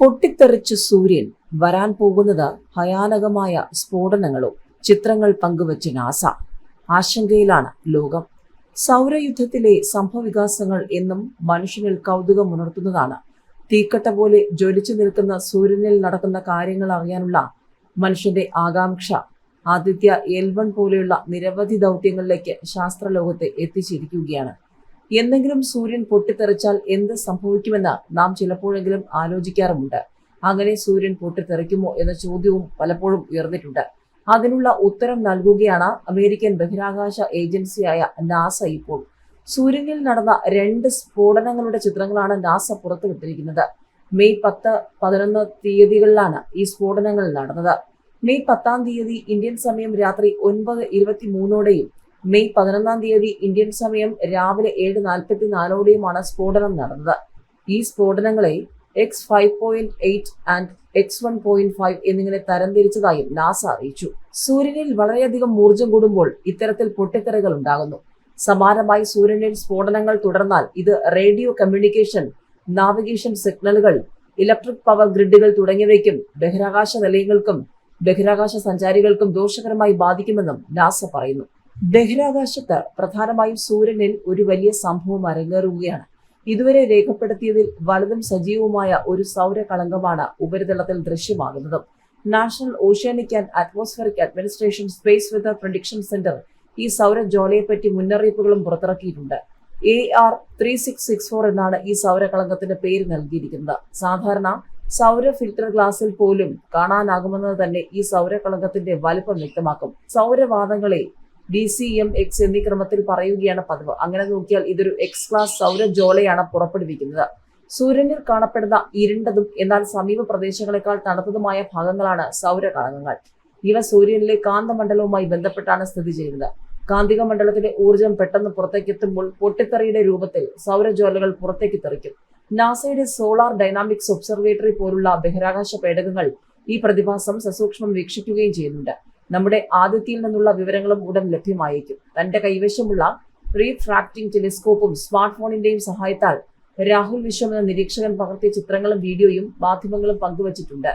പൊട്ടിത്തെറിച്ച് സൂര്യൻ വരാൻ പോകുന്നത് ഭയാനകമായ സ്ഫോടനങ്ങളോ ചിത്രങ്ങൾ പങ്കുവച്ച് നാസ. ആശങ്കയിലാണ് ലോകം. സൗരയുദ്ധത്തിലെ സംഭവവികാസങ്ങൾ എന്നും മനുഷ്യനിൽ കൗതുകമുണർത്തുന്നതാണ് തീക്കട്ട പോലെ ജ്വലിച്ചു നിൽക്കുന്ന സൂര്യനിൽ നടക്കുന്ന കാര്യങ്ങൾ അറിയാനുള്ള മനുഷ്യന്റെ ആകാംക്ഷ. ആദിത്യ എൽവൺ പോലെയുള്ള നിരവധി ദൗത്യങ്ങളിലേക്ക് ശാസ്ത്രലോകത്തെ എത്തിച്ചിരിക്കുകയാണ്. എന്തെങ്കിലും സൂര്യൻ പൊട്ടിത്തെറിച്ചാൽ എന്ത് സംഭവിക്കുമെന്ന് നാം ചിലപ്പോഴെങ്കിലും ആലോചിക്കാറുമുണ്ട്. അങ്ങനെ സൂര്യൻ പൊട്ടിത്തെറിക്കുമോ എന്ന ചോദ്യവും പലപ്പോഴും ഉയർന്നിട്ടുണ്ട്. അതിനുള്ള ഉത്തരം നൽകുകയാണ് അമേരിക്കൻ ബഹിരാകാശ ഏജൻസിയായ നാസ ഇപ്പോൾ. സൂര്യനിൽ നടന്ന രണ്ട് സ്ഫോടനങ്ങളുടെ ചിത്രങ്ങളാണ് നാസ പുറത്തുവിട്ടിരിക്കുന്നത്. മെയ് പത്ത് പതിനൊന്ന് തീയതികളിലാണ് ഈ സ്ഫോടനങ്ങൾ നടന്നത്. മെയ് പത്താം തീയതി ഇന്ത്യൻ സമയം രാത്രി ഒൻപത് ഇരുപത്തി മൂന്നോടെയും മെയ് പതിനൊന്നാം തീയതി ഇന്ത്യൻ സമയം രാവിലെ ഏഴ് നാൽപ്പത്തി നാലോടെയുമാണ് സ്ഫോടനം നടന്നത്. ഈ സ്ഫോടനങ്ങളെ X five point eight and X one point five എന്നിങ്ങനെ തരംതിരിച്ചതായും നാസ അറിയിച്ചു. സൂര്യനിൽ വളരെയധികം ഊർജം കൂടുമ്പോൾ ഇത്തരത്തിൽ പൊട്ടിത്തെറികൾ ഉണ്ടാകുന്നു. സമാനമായി സൂര്യനിൽ സ്ഫോടനങ്ങൾ തുടർന്നാൽ ഇത് റേഡിയോ കമ്മ്യൂണിക്കേഷൻ നാവിഗേഷൻ സിഗ്നലുകൾ ഇലക്ട്രിക് പവർ ഗ്രിഡുകൾ തുടങ്ങിയവയ്ക്കും ബഹിരാകാശ നിലയങ്ങൾക്കും ബഹിരാകാശ സഞ്ചാരികൾക്കും ദോഷകരമായി ബാധിക്കുമെന്നും നാസ പറയുന്നു. ബഹിരാകാശത്ത് പ്രധാനമായും സൂര്യനിൽ ഒരു വലിയ സംഭവം അരങ്ങേറുകയാണ്. ഇതുവരെ രേഖപ്പെടുത്തിയതിൽ വലുതും സജീവവുമായ ഒരു സൗരകളങ്കമാണ് ഉപരിതലത്തിൽ ദൃശ്യമാകുന്നത്. National Oceanic and Atmospheric Administration Space Weather Prediction Center ഈ സൗര സൗരജ്വാലയെപ്പറ്റി മുന്നറിയിപ്പുകളും പുറത്തിറക്കിയിട്ടുണ്ട്. A R three six six four എന്നാണ് ഈ സൗരകളങ്കത്തിന്റെ പേര് നൽകിയിരിക്കുന്നത്. സാധാരണ സൗര ഫിൽറ്റർ ഗ്ലാസിൽ പോലും കാണാനാകുമെന്നത് തന്നെ ഈ സൗരകളങ്കത്തിന്റെ വലുപ്പം വ്യക്തമാക്കും. സൗരവാദങ്ങളെ ഡി സി എം എക്സ് എന്നീ ക്രമത്തിൽ പറയുകയാണ് പതിവ്. അങ്ങനെ നോക്കിയാൽ ഇതൊരു എക്സ് ക്ലാസ് സൗരജോലയാണ് പുറപ്പെടുവിക്കുന്നത്. സൂര്യനിൽ കാണപ്പെടുന്ന ഇരുണ്ടതും എന്നാൽ സമീപ പ്രദേശങ്ങളെക്കാൾ തണുത്തതുമായ ഭാഗങ്ങളാണ് സൗരകളങ്കങ്ങൾ ഇവ സൂര്യനിലെ കാന്തമണ്ഡലവുമായി ബന്ധപ്പെട്ടാണ് സ്ഥിതി ചെയ്യുന്നത്. കാന്തിക മണ്ഡലത്തിലെ ഊർജം പെട്ടെന്ന് പുറത്തേക്ക് എത്തുമ്പോൾ പൊട്ടിത്തെറിയുടെ രൂപത്തിൽ സൗരജ്വാലകൾ പുറത്തേക്ക് തെറിക്കും. നാസയുടെ സോളാർ ഡൈനാമിക്സ് ഒബ്സർവേറ്ററി പോലുള്ള ബഹിരാകാശ പേടകങ്ങൾ ഈ പ്രതിഭാസം സസൂക്ഷ്മം വീക്ഷിക്കുകയും ചെയ്യുന്നുണ്ട്. നമ്മുടെ ആദിത്യയിൽ നിന്നുള്ള വിവരങ്ങളും ഉടൻ ലഭ്യമായേക്കും. തന്റെ കൈവശമുള്ള റീഫ്രാക്റ്റിംഗ് ടെലിസ്കോപ്പും സ്മാർട്ട് ഫോണിന്റെയും സഹായത്താൽ രാഹുൽ വിശ്വം എന്ന നിരീക്ഷകൻ പകർത്തിയ ചിത്രങ്ങളും വീഡിയോയും മാധ്യമങ്ങളും പങ്കുവച്ചിട്ടുണ്ട്.